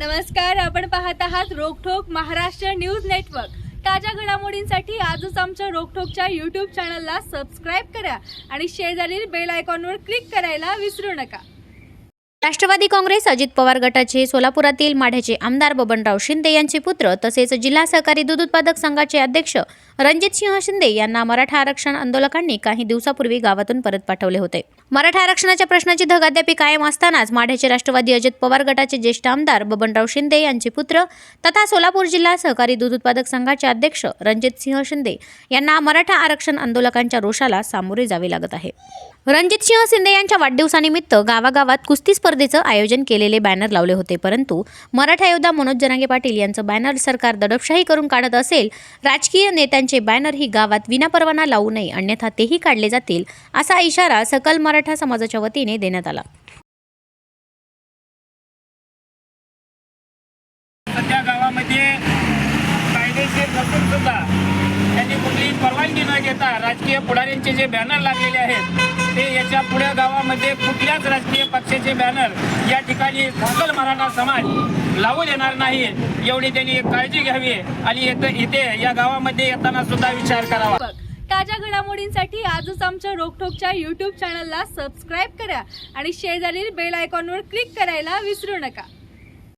नमस्कार आपण पाहत आहात रोकठोक महाराष्ट्र न्यूज नेटवर्क. ताज्या घडामोडींसाठी आजच आमच्या रोकठोकच्या युट्यूब चॅनलला सबस्क्राईब करा आणि शेजारील बेल आयकॉनवर क्लिक करायला विसरू नका. राष्ट्रवादी काँग्रेस अजित पवार गटाचे सोलापुरातील माढ्याचे आमदार बबनराव शिंदे यांचे पुत्र तसेच जिल्हा सहकारी दूध उत्पादक संघाचे अध्यक्ष रणजित सिंह शिंदे यांना मराठा आरक्षण आंदोलकांनी काही दिवसापूर्वी गावातून परत पाठवले होते. मराठा आरक्षणाच्या प्रश्नाची धग अद्याप कायम असतानाच माढ्याचे राष्ट्रवादी अजित पवार गटाचे ज्येष्ठ आमदार बबनराव शिंदे यांचे पुत्र तथा सोलापूर जिल्हा सहकारी दूध उत्पादक संघाचे अध्यक्ष रणजित सिंह शिंदे यांना मराठा आरक्षण आंदोलकांच्या रोषाला सामोरे जावे लागत आहे. रणजित सिंह शिंदे यांच्या वाढदिवसानिमित्त गावागावात कुस्ती स्पर्धा स्पर्धेचं आयोजन केलेले बॅनर लावले होते. परंतु मराठा योद्धा मनोज जनांगे पाटील यांचं बॅनर सरकार दडपशाही करून काढत असेल राजकीय नेत्यांचे बॅनर ही गावात विनापरवाना लावू नये अन्यथा तेही काढले जातील असा इशारा सकल मराठा समाजाच्या वतीने देण्यात आला. सध्या गावामध्ये कायदेशीर नसून सुद्धा घेता राजकीय पुढाऱ्यांचे जे बॅनर लागलेले आहेत ते याच्यापुढे गावामध्ये कुठल्याच राजकीय पक्षाचे बॅनर या ठिकाणी सकल मराठा समाज लावू देणार नाही एवढी त्यांनी काळजी घ्यावी आणि इथे या गावामध्ये येताना सुद्धा विचार करावा. ताज्या घडामोडींसाठी आजच आमच्या रोकठोकच्या युट्यूब चॅनलला सबस्क्राईब करा आणि शेजारील बेल आयकॉनवर क्लिक करायला विसरू नका.